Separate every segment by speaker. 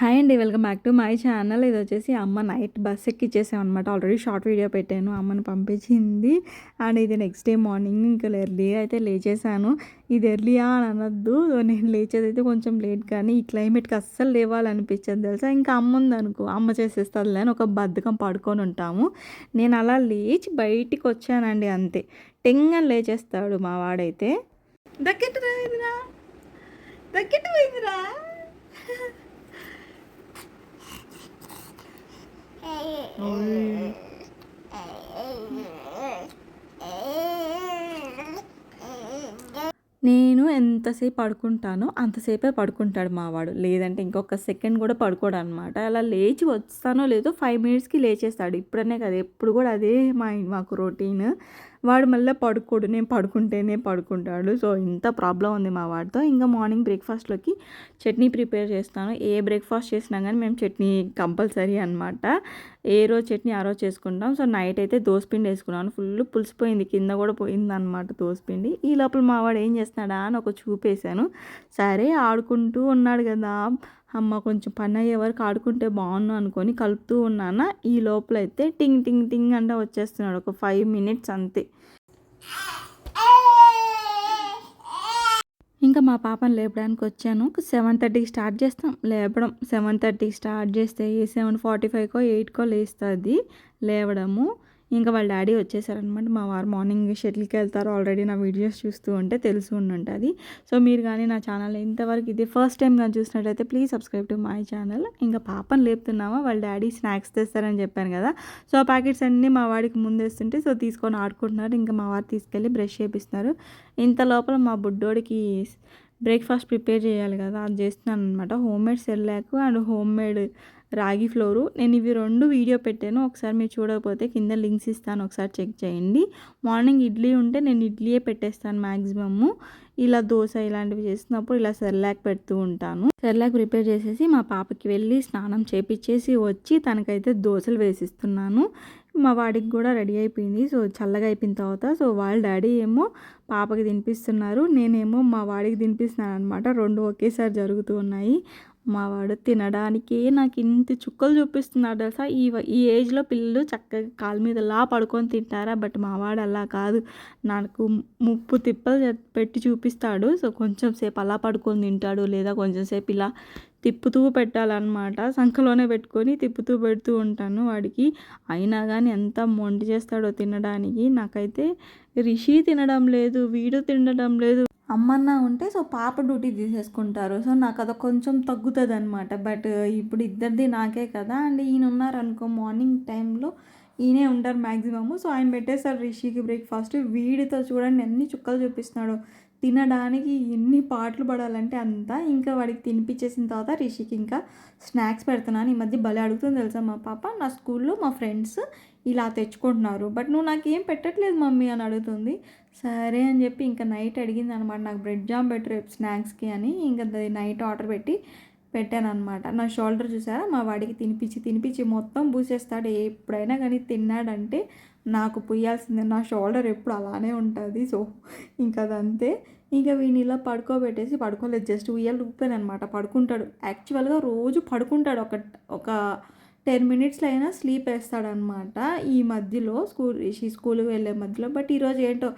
Speaker 1: Hi అండి welcome back to my channel. ఇది వచ్చేసి అమ్మ నైట్ బస్ ఎక్కిచ్చేసాం అనమాట ఆల్రెడీ షార్ట్ వీడియో పెట్టాను అమ్మని పంపించింది. అండ్ ఇది నెక్స్ట్ డే మార్నింగ్ ఇంకా ఎర్లీ అయితే లేచేసాను ఇది ఎర్లీయా అని అనొద్దు. నేను లేచేది అయితే కొంచెం లేట్ కానీ ఈ క్లైమేట్కి అస్సలు లేవాలనిపించదు తెలుసా? ఇంకా అమ్మ ఉందనుకో అమ్మ చేసేస్తుంది అని ఒక బద్ధకం పడుకొని ఉంటాము. నేను అలా లేచి బయటికి వచ్చానండి అంతే. టెంగని లేచేస్తాడు మా వాడైతే. దక్కెట్టు పోయిందిరా నేను ఎంతసేపు పడుకుంటానో అంతసేపే పడుకుంటాడు మావాడు. లేదంటే ఇంకొక సెకండ్ కూడా పడుకోడు అనమాట అలా లేచి వస్తానో లేదో ఫైవ్ మినిట్స్కి లేచేస్తాడు. ఇప్పుడనే కదా ఎప్పుడు కూడా అదే మా మాకు రొటీన్. వాడు మళ్ళీ పడుకోడు నేను పడుకుంటేనే పడుకుంటాడు. సో ఇంత ప్రాబ్లం ఉంది మా వాడితో. ఇంకా మార్నింగ్ బ్రేక్ఫాస్ట్లోకి చట్నీ ప్రిపేర్ చేస్తాను. ఏ బ్రేక్ఫాస్ట్ చేసినా కానీ మేము చట్నీ కంపల్సరీ అనమాట ఏ రోజు చట్నీ ఆ రోజు చేసుకుంటాం. సో నైట్ అయితే దోసపిండి వేసుకున్నాను. ఫుల్ పులిసిపోయింది కింద కూడా పోయింది అనమాట దోసపిండి ఈ లోపల మావాడు ఏం చేస్తున్నాడా అని ఒక చూపేశాను సరే ఆడుకుంటూ ఉన్నాడు కదా. అమ్మ కొంచెం పని అయ్యే వరకు ఆడుకుంటే బాగున్నాను అనుకొని కలుపుతూ ఉన్నానా. ఈ లోపల అయితే టింగ్ టింగ్ టింగ్ అంటే వచ్చేస్తున్నాడు. ఒక ఫైవ్ మినిట్స్ అంతే. ఇంకా మా పాపను లేపడానికి వచ్చాను. సెవెన్ థర్టీకి స్టార్ట్ చేస్తాం. లేపడం. సెవెన్ థర్టీకి స్టార్ట్ చేస్తే సెవెన్ ఫార్టీ ఫైవ్కో ఎయిట్కో లేస్తుంది. లేవడము. ఇంకా వాళ్ళ డాడీ వచ్చేసారనమాట. మా వారు మార్నింగ్ షటిల్కి వెళ్తారు. ఆల్రెడీ నా వీడియోస్ చూస్తూ ఉంటే తెలుసు ఉంటుంది సో మీరు కానీ నా ఛానల్ ఇంతవరకు ఇది ఫస్ట్ టైం కానీ చూసినట్టయితే please subscribe to my channel. ఇంకా పాపను లేపుతున్నామా వాళ్ళ డాడీ స్నాక్స్ తెస్తారని చెప్పాను కదా. సో ఆ ప్యాకెట్స్ అన్నీ మా వాడికి ముందేస్తుంటే సో తీసుకొని ఆడుకుంటున్నారు. ఇంకా మా వారు తీసుకెళ్ళి బ్రష్ చేపిస్తున్నారు. ఇంత లోపల మా బుడ్డోడికి బ్రేక్ఫాస్ట్ ప్రిపేర్ చేయాలి కదా. అది చేస్తున్నాను అనమాట home made cerelac and home made రాగి ఫ్లోరు. నేను ఇవి రెండు వీడియో పెట్టాను. ఒకసారి మీరు చూడకపోతే కింద లింక్స్ ఇస్తాను. ఒకసారి చెక్ చేయండి. మార్నింగ్ ఇడ్లీ ఉంటే నేను ఇడ్లీయే పెట్టేస్తాను మ్యాక్సిమమ్ ఇలా దోశ ఇలాంటివి చేస్తున్నప్పుడు ఇలా సెర్లాక్ పెడుతూ ఉంటాను. సెర్లాక్ ప్రిపేర్ చేసేసి మా పాపకి వెళ్ళి స్నానం చేపించేసి వచ్చి తనకైతే దోశలు వేసిస్తున్నాను. మా వాడికి కూడా రెడీ అయిపోయింది. సో చల్లగా అయిపోయిన తర్వాత సో వాళ్ళ డాడీ ఏమో పాపకి తినిపిస్తున్నారు. నేనేమో మా వాడికి తినిపిస్తున్నాను అనమాట రెండు ఒకేసారి జరుగుతూ ఉన్నాయి. మావాడు తినడానికే నాకు ఇంత చుక్కలు చూపిస్తున్నాడు తెలుసా? ఈ ఈ ఏజ్లో పిల్లలు చక్కగా కాలు మీద లా పడుకొని తింటారా? బట్ మావాడు అలా కాదు. నాకు ముప్పు తిప్పలు పెట్టి చూపిస్తాడు. సో కొంచెం సేపు అలా పడుకొని తింటాడు. లేదా కొంచెం సేపు ఇలా తిప్పుతూ పెట్టాలన్నమాట. సంఖలోనే పెట్టుకొని తిప్పుతూ పెడుతూ ఉంటాను వాడికి. అయినా కానీ ఎంత మొండి చేస్తాడో తినడానికి. నాకైతే రిషి తినడం లేదు వీడు తినడం లేదు. అమ్మన్న ఉంటే సో పాప డ్యూటీ తీసేసుకుంటారు. సో నాకు అది కొంచెం తగ్గుతుంది అనమాట బట్ ఇప్పుడు ఇద్దరిది నాకే కదా. అండ్ ఈయన ఉన్నారనుకో మార్నింగ్ టైంలో ఈయనే ఉంటారు మ్యాక్సిమము సో ఆయన పెట్టేస్తారు రిషికి బ్రేక్ఫాస్ట్. వీడితో చూడండి ఎన్ని చుక్కలు చూపిస్తున్నాడు. తినడానికి ఎన్ని పాటలు పడాలంటే అంతా ఇంకా వాడికి తినిపించేసిన తర్వాత రిషికి ఇంకా స్నాక్స్ పెడుతున్నాను. ఈ మధ్య భలే అడుగుతుంది తెలుసా మా పాప? నా స్కూల్లో మా ఫ్రెండ్స్ ఇలా తెచ్చుకుంటున్నారు. బట్ నువ్వు నాకు ఏం పెట్టట్లేదు మమ్మీ అని అడుగుతుంది. సరే అని చెప్పి ఇంకా నైట్ అడిగింది అనమాట నాకు బ్రెడ్ జామ్ పెట్టు రేపు స్నాక్స్కి అని ఇంకా నైట్ ఆర్డర్ పెట్టి పెట్టాను అనమాట నా షోల్డర్ చూసారా? మా వాడికి తినిపించి తినిపించి మొత్తం పూసేస్తాడు. ఎప్పుడైనా కానీ తిన్నాడంటే నాకు పుయ్యాల్సిందే నా షోల్డర్ ఎప్పుడు అలానే ఉంటుంది. సో ఇంకా అదంతే ఇంకా వీని ఇలా పడుకోబెట్టేసి పడుకోలేదు. జస్ట్ ఉయ్యాలు ఊపాను అనమాట పడుకుంటాడు. యాక్చువల్గా రోజు పడుకుంటాడు. ఒక ఒక టెన్ మినిట్స్లో అయినా స్లీప్ వేస్తాడనమాట ఈ మధ్యలో స్కూల్ స్కూల్కి వెళ్ళే మధ్యలో. బట్ ఈరోజు ఏంటో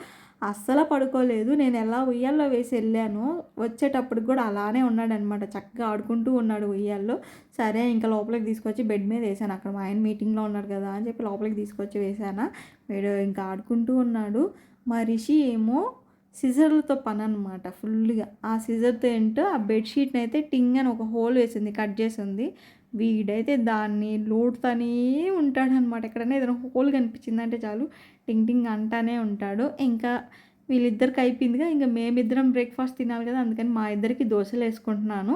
Speaker 1: అస్సలు పడుకోలేదు. నేను ఎలా ఉయ్యాల్లో వేసి వెళ్ళాను వచ్చేటప్పుడు కూడా అలానే ఉన్నాడనమాట చక్కగా ఆడుకుంటూ ఉన్నాడు ఉయ్యాల్లో. సరే ఇంకా లోపలికి తీసుకొచ్చి బెడ్ మీద వేసాను అక్కడ మా ఆయన మీటింగ్లో ఉన్నాడు కదా అని చెప్పి లోపలికి తీసుకొచ్చి వేసాను వీడు ఇంకా ఆడుకుంటూ ఉన్నాడు. మా రిషి ఏమో సిజర్లతో పని అనమాట ఫుల్గా. ఆ సిజర్తో ఏంటో ఆ బెడ్షీట్ని అయితే టింగ్ అని ఒక హోల్ వేసింది కట్ చేసింది. వీడైతే దాన్ని లోడుతూనే ఉంటాడనమాట. ఎక్కడైనా ఏదైనా హోల్ కనిపించిందంటే చాలు టింగ్ టింగ్ అంటానే ఉంటాడు. ఇంకా వీళ్ళిద్దరికి అయిపోయిందిగా. ఇంకా మేమిద్దరం బ్రేక్ఫాస్ట్ తినాలి కదా అందుకని మా ఇద్దరికి దోశలు వేసుకుంటున్నాను.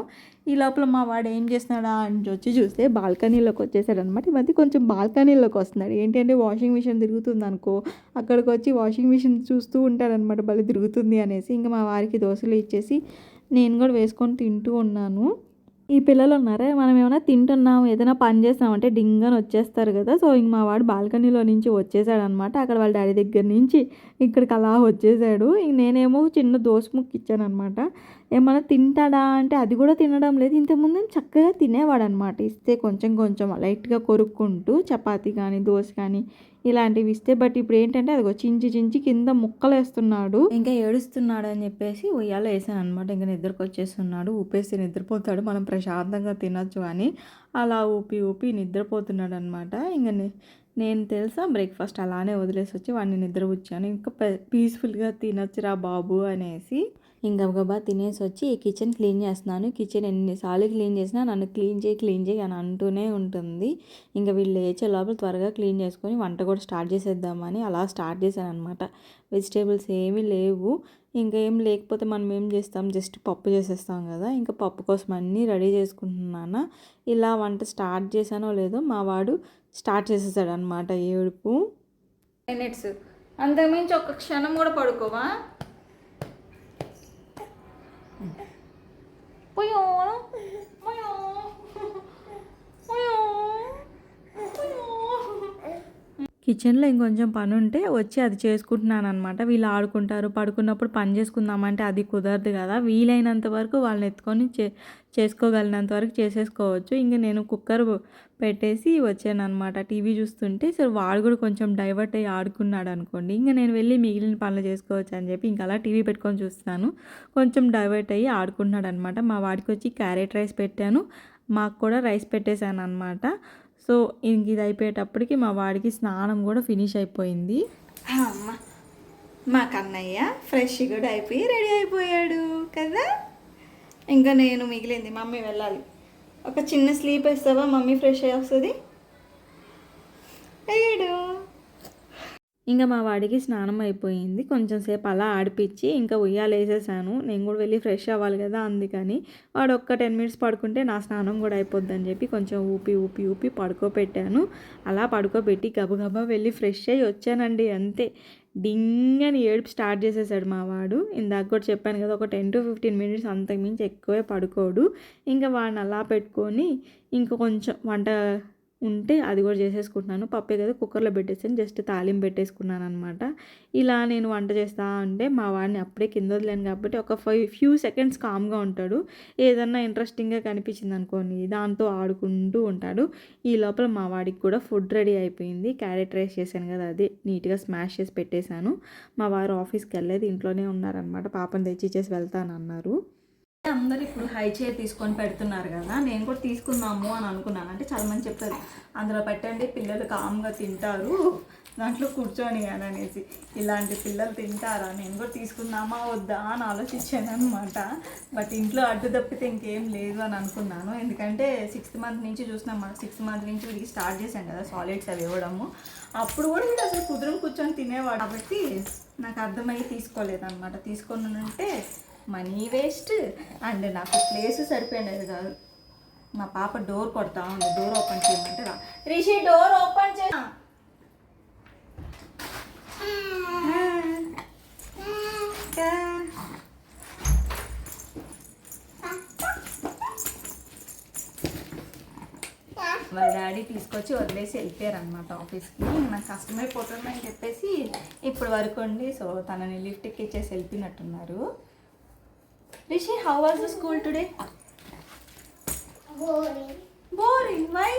Speaker 1: ఈ లోపల మా వాడు ఏం చేస్తున్నాడా అని వచ్చి చూస్తే బాల్కనీలోకి వచ్చేసాడు అనమాట ఈ మధ్య కొంచెం బాల్కనీలోకి వస్తున్నాడు. ఏంటి అంటే వాషింగ్ మిషన్ తిరుగుతుంది అనుకో అక్కడికి వచ్చి వాషింగ్ మిషన్ చూస్తూ ఉంటాడనమాట. భలే తిరుగుతుంది అనేసి. ఇంకా మా వారికి దోశలు ఇచ్చేసి నేను కూడా వేసుకొని తింటూ ఉన్నాను. ఈ పిల్లలు ఉన్నారే? మనం ఏమైనా తింటున్నాం ఏదైనా పని చేస్తామంటే డింగని వచ్చేస్తారు కదా. సో ఇంక మా వాడు బాల్కనీలో నుంచి వచ్చేసాడు అనమాట అక్కడ వాళ్ళ డాడీ దగ్గర నుంచి ఇక్కడికి అలా వచ్చేసాడు. ఇంక నేనేమో చిన్న దోశ ముక్కు ఇచ్చాను అనమాట ఏమైనా తింటాడా అంటే అది కూడా తినడం లేదు. ఇంతకుముందు చక్కగా తినేవాడు అనమాట ఇస్తే కొంచెం కొంచెం లైట్గా కొరుక్కుంటూ చపాతి కానీ దోశ కానీ ఇలాంటివి ఇస్తే. బట్ ఇప్పుడు ఏంటంటే అది చించి చించి కింద ముక్కలు వేస్తున్నాడు ఇంకా ఏడుస్తున్నాడు అని చెప్పేసి ఉయ్యాలో వేసాను అనమాట ఇంకా నిద్రకు వచ్చేస్తున్నాడు ఊపేసి నిద్రపోతాడు. మనం ప్రశాంతంగా తినొచ్చు అని అలా ఊపి ఊపి నిద్రపోతున్నాడు అనమాట ఇంకా నే- నేను తెలుసా బ్రేక్ఫాస్ట్ అలానే వదిలేసి వచ్చి వాడిని నిద్రపుచ్చాను. ఇంకా పీస్ఫుల్గా తినొచ్చురా బాబు అనేసి ఇంకా తినేసి వచ్చి ఈ కిచెన్ క్లీన్ చేస్తున్నాను. కిచెన్ ఎన్నిసార్లు క్లీన్ చేసినా నన్ను క్లీన్ చేయి క్లీన్ చేయి అని అంటూనే ఉంటుంది. ఇంకా వీళ్ళు లేచే లోపల త్వరగా క్లీన్ చేసుకొని వంట కూడా స్టార్ట్ చేసేద్దామని అలా స్టార్ట్ చేశాను అనమాట వెజిటేబుల్స్ ఏమీ లేవు. ఇంకా ఏం లేకపోతే మనం ఏం చేస్తాం? జస్ట్ పప్పు చేసేస్తాం కదా. ఇంకా పప్పు కోసం అన్నీ రెడీ చేసుకుంటున్నాను? ఇలా వంట స్టార్ట్ చేశానో లేదో మా వాడు స్టార్ట్ చేసేసాడు అనమాట ఏడుపు మినిట్స్ అంతకుమించి ఒక క్షణం కూడా పడుకోవా? 뿌용 뿌용 뿌용 కిచెన్లో ఇంకొంచెం పని ఉంటే వచ్చి అది చేసుకుంటున్నాను అనమాట వీళ్ళు ఆడుకుంటారు పడుకున్నప్పుడు పని చేసుకుందామంటే అది కుదరదు కదా. వీలైనంత వరకు వాళ్ళని ఎత్తుకొని చే చేసుకోగలిగినంత వరకు చేసేసుకోవచ్చు. ఇంక నేను కుక్కర్ పెట్టేసి వచ్చాను అనమాట టీవీ చూస్తుంటే. సరే వాడు కూడా కొంచెం డైవర్ట్ అయ్యి ఆడుకున్నాడు అనుకోండి. ఇంకా నేను వెళ్ళి మిగిలిన పనులు చేసుకోవచ్చు అని చెప్పి ఇంకా అలా టీవీ పెట్టుకొని చూస్తున్నాను. కొంచెం డైవర్ట్ అయ్యి ఆడుకుంటున్నాడు అనమాట మా వాడికి వచ్చి క్యారెట్ రైస్ పెట్టాను. మాకు కూడా రైస్ పెట్టేశాను అనమాట సో ఇంక ఇది అయిపోయేటప్పటికి మా వాడికి స్నానం కూడా ఫినిష్ అయిపోయింది. అమ్మ మా కన్నయ్య ఫ్రెష్ కూడా అయిపోయి రెడీ అయిపోయాడు కదా? ఇంకా నేను మిగిలింది మమ్మీ వెళ్ళాలి. ఒక చిన్న స్లీప్ వేస్తావా? మమ్మీ ఫ్రెష్ అయ్యి వస్తుంది. అయ్యాడు ఇంకా మా వాడికి స్నానం అయిపోయింది. కొంచెం సేపు అలా ఆడిపించి ఇంకా ఉయ్యాలు వేసేసాను నేను కూడా వెళ్ళి ఫ్రెష్ అవ్వాలి కదా అందుకని. వాడు ఒక్క టెన్ మినిట్స్ పడుకుంటే నా స్నానం కూడా అయిపోద్దని చెప్పి కొంచెం ఊపి ఊపి ఊపి పడుకోబెట్టాను. అలా పడుకోబెట్టి గబగబా వెళ్ళి ఫ్రెష్ అయ్యి వచ్చానండి అంతే. డింగ్ అని ఏడుపు స్టార్ట్ చేసేసాడు మా వాడు. ఇందాక కూడా చెప్పాను కదా ఒక టెన్ టు ఫిఫ్టీన్ మినిట్స్ అంతకుమించి ఎక్కువే పడుకోడు. ఇంకా వాడిని అలా పెట్టుకొని ఇంకా కొంచెం వంట ఉంటే అది కూడా చేసేసుకుంటున్నాను. పప్పే కదా కుక్కర్లో పెట్టేసాను. జస్ట్ తాలింపు పెట్టేసుకున్నాను అనమాట ఇలా నేను వంట చేస్తా ఉంటే మా వాడిని అప్పుడే కింద వదిలేను కాబట్టి ఒక ఫైవ్ ఫ్యూ సెకండ్స్ కామ్గా ఉంటాడు. ఏదన్నా ఇంట్రెస్టింగ్గా కనిపించింది అనుకోని దాంతో ఆడుకుంటూ ఉంటాడు. ఈ లోపల మా వాడికి కూడా ఫుడ్ రెడీ అయిపోయింది. క్యారెట్ రైస్ చేశాను కదా అది నీట్గా స్మాష్ చేసి పెట్టేశాను. మా వారు ఆఫీస్కి వెళ్ళేది ఇంట్లోనే ఉన్నారనమాట పాపని తెచ్చి ఇచ్చేసి వెళ్తానన్నారు. అందరూ ఇప్పుడు హై చైర్ తీసుకొని పెడుతున్నారు కదా నేను కూడా తీసుకుందాము అని అనుకున్నాను. అంటే చాలా మంది చెప్తారు అందులో పెట్టండి పిల్లలు కామ్గా తింటారు దాంట్లో కూర్చొని అని అనేసి. ఇలాంటి పిల్లలు తింటారా? నేను కూడా తీసుకుందామా? వద్దా? అని ఆలోచించాను అనమాట బట్ ఇంట్లో అడ్డు తప్పితే ఇంకేం లేదు అని అనుకున్నాను. ఎందుకంటే సిక్స్త్ మంత్ నుంచి చూసినాం మనం సిక్స్త్ మంత్ నుంచి వీడికి స్టార్ట్ చేశాం కదా సాలిడ్స్ అవి ఇవ్వడము. అప్పుడు కూడా వీడు అసలు కుదురం కూర్చొని తినేవాడు కాబట్టి నాకు అర్థమయ్యి తీసుకోలేదు అనమాట తీసుకొని ఉంటే మనీ వేస్ట్ అండ్ నాకు ప్లేస్ సరిపోయినది కాదు. మా పాప డోర్ కొడతా ఉంది. డోర్ ఓపెన్ చేయమంటే రా. రిషి డోర్ ఓపెన్ చే వాళ్ళ డాడీ తీసుకొచ్చి వదిలేసి వెళ్ళిపోయారు అనమాట ఆఫీస్కి నాకు కష్టమైపోతుందని చెప్పేసి ఇప్పుడు వరకు ఉండి సో తనని లిఫ్ట్ ఇచ్చేసి వెళ్ళిపోయినట్టున్నారు. Rishi how was the school today
Speaker 2: Boring.
Speaker 1: Boring why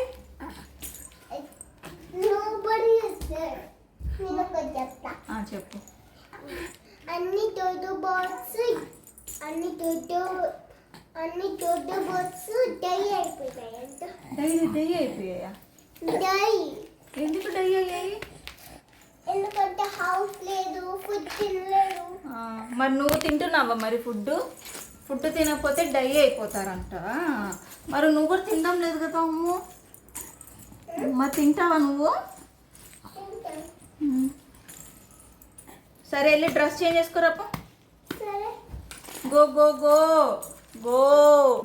Speaker 2: Nobody is there. నేను ఒకటి చెప్తా
Speaker 1: చెప్పు
Speaker 2: అన్ని టోటో బాట్స్ అన్ని టోటో అన్ని టోటో బాట్స్ డై అయిపోయాయంట
Speaker 1: డై డై అయిపోయాయా
Speaker 2: డై
Speaker 1: ఎందుకు డై అయ్యాయి
Speaker 2: ఎందుకంటే హౌస్ లేదు ఫుడ్ తినలేదు
Speaker 1: మరి నువ్వు తింటున్నావా మరి ఫుడ్ ఫుడ్ తినకపోతే డై అయిపోతారంట. మరి నువ్వు కూడా తినడం లేదు కదా అమ్ము. మరి తింటావా నువ్వు. సరే వెళ్ళి డ్రెస్ చేంజ్ చేసుకోరాపా
Speaker 2: సరే.
Speaker 1: Go go go go.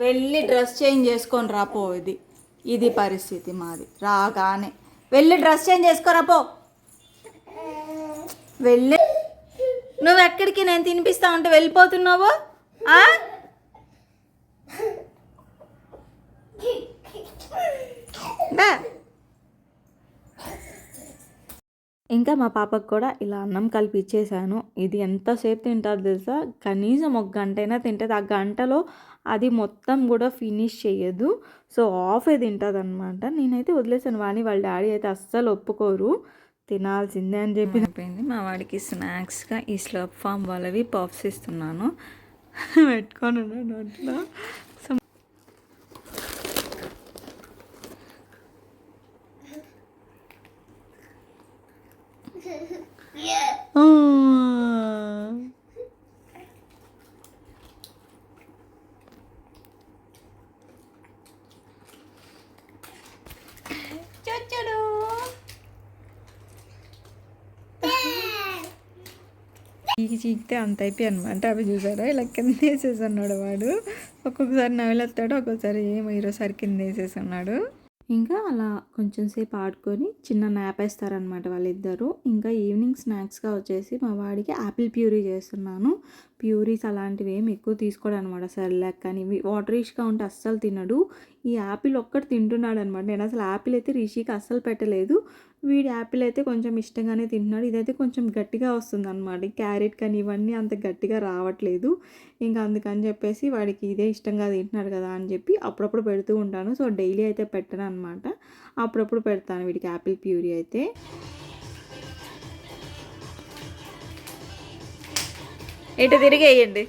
Speaker 1: వెళ్ళి డ్రెస్ చేంజ్ చేసుకొని రాపో ఇది. ఇది పరిస్థితి మాది. రాగానే. వెళ్ళి డ్రెస్ చేంజ్ చేసుకోరా పో. వెళ్ళి నువ్వు ఎక్కడికి నేను తినిపిస్తా ఉంటే వెళ్ళిపోతున్నావు? ఇంకా మా పాపకు కూడా ఇలా అన్నం కలిపి ఇచ్చేసాను ఇది ఎంతసేపు తింటారు తెలుసా? కనీసం ఒక గంట అయినా తింటుంది. ఆ గంటలో అది మొత్తం కూడా ఫినిష్ చేయదు సో ఆఫే తింటుంది అనమాట నేనైతే వదిలేసాను. వాణి వాళ్ళ డాడీ అయితే అస్సలు ఒప్పుకోరు. తినాల్సిందే అని చెప్పి అయిపోయింది. మా వాడికి స్నాక్స్గా ఈ స్లర్ప్ ఫామ్ వాళ్ళవి పఫ్స్ ఇస్తున్నాను. పెట్టుకొని ఉన్నాను అట్లా. సో. చొచ్చుడు. చీకి చీకితే అంత అయిపోయి అనమాట అవి చూసారా? ఇలా కింద వేసేసన్నాడు వాడు. ఒక్కొక్కసారి నవ్వులేస్తాడు ఒక్కొక్కసారి ఏమో ఈరోజుసారి కింద వేసేసన్నాడు. ఇంకా అలా కొంచెం సేపు ఆడుకొని చిన్న నాప్ వేస్తారనమాట వాళ్ళిద్దరూ. ఇంకా ఈవినింగ్ స్నాక్స్గా వచ్చేసి మా వాడికి యాపిల్ ప్యూరీ చేస్తున్నాను. ప్యూరీస్ అలాంటివి ఏమి ఎక్కువ తీసుకోడు అనమాట సెర్లాక్ కానీ వాటరీష్గా ఉంటే అస్సలు తినడు. ఈ యాపిల్ ఒక్కటి తింటున్నాడు అనమాట. నేను అసలు యాపిల్ అయితే రిషికి అస్సలు పెట్టలేదు. వీడి యాపిల్ అయితే కొంచెం ఇష్టంగానే తింటున్నాడు. ఇదైతే కొంచెం గట్టిగా వస్తుంది అనమాట. క్యారెట్ కానీ ఇవన్నీ అంత గట్టిగా రావట్లేదు. ఇంకా అందుకని చెప్పేసి వాడికి ఇదే ఇష్టంగా తింటున్నాడు కదా అని చెప్పి అప్పుడప్పుడు పెడుతూ ఉంటాను. సో డైలీ అయితే పెట్టను అనమాట. అప్పుడప్పుడు పెడతాను వీడికి యాపిల్ ప్యూరీ అయితే. ఇటు తిరిగేయండి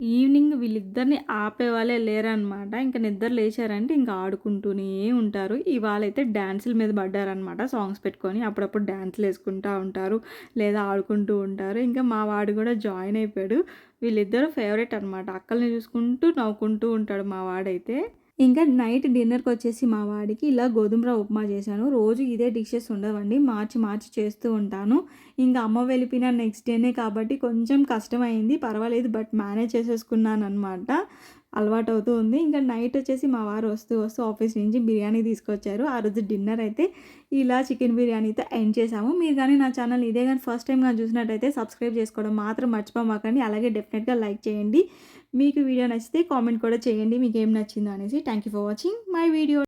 Speaker 1: ఈవినింగ్ వీళ్ళిద్దరిని ఆపే వాళ్ళే లేరనమాట ఇంకా నిద్ర లేచారంటే ఇంకా ఆడుకుంటూనే ఉంటారు. ఇవాళ అయితే డ్యాన్సుల మీద పడ్డారనమాట సాంగ్స్ పెట్టుకొని అప్పుడప్పుడు డ్యాన్సులు వేసుకుంటూ ఉంటారు లేదా ఆడుకుంటూ ఉంటారు. ఇంకా మా వాడు కూడా జాయిన్ అయిపోయాడు. వీళ్ళిద్దరు ఫేవరెట్ అనమాట అక్కల్ని చూసుకుంటూ నవ్వుకుంటూ ఉంటాడు మా వాడైతే. ఇంకా నైట్ డిన్నర్కి వచ్చేసి మా వాడికి ఇలా గోధుమ రవ్వ ఉప్మా చేశాను. రోజు ఇదే డిషెస్ ఉండవండి. మార్చి మార్చి చేస్తూ ఉంటాను. ఇంకా అమ్మ వెళ్ళిపోయిన నెక్స్ట్ డేనే కాబట్టి కొంచెం కష్టమైంది. పర్వాలేదు బట్ మేనేజ్ చేసేసుకున్నాను అనమాట అలవాటు అవుతూ ఉంది. ఇంకా నైట్ వచ్చేసి మా వారు వస్తూ వస్తూ ఆఫీస్ నుంచి బిర్యానీ తీసుకొచ్చారు. ఆ రోజు డిన్నర్ అయితే ఇలా చికెన్ బిర్యానీతో ఎండ్ చేసాము మీరు కానీ నా ఛానల్ ఇదే కానీ ఫస్ట్ టైం కానీ చూసినట్టయితే సబ్స్క్రైబ్ చేసుకోవడం మాత్రం మర్చిపోమాకండి. అలాగే డెఫినెట్గా లైక్ చేయండి. మీకు వీడియో నచ్చితే కామెంట్ కూడా చేయండి. మీకు ఏం నచ్చిందో అనేసి. Thank you for watching my video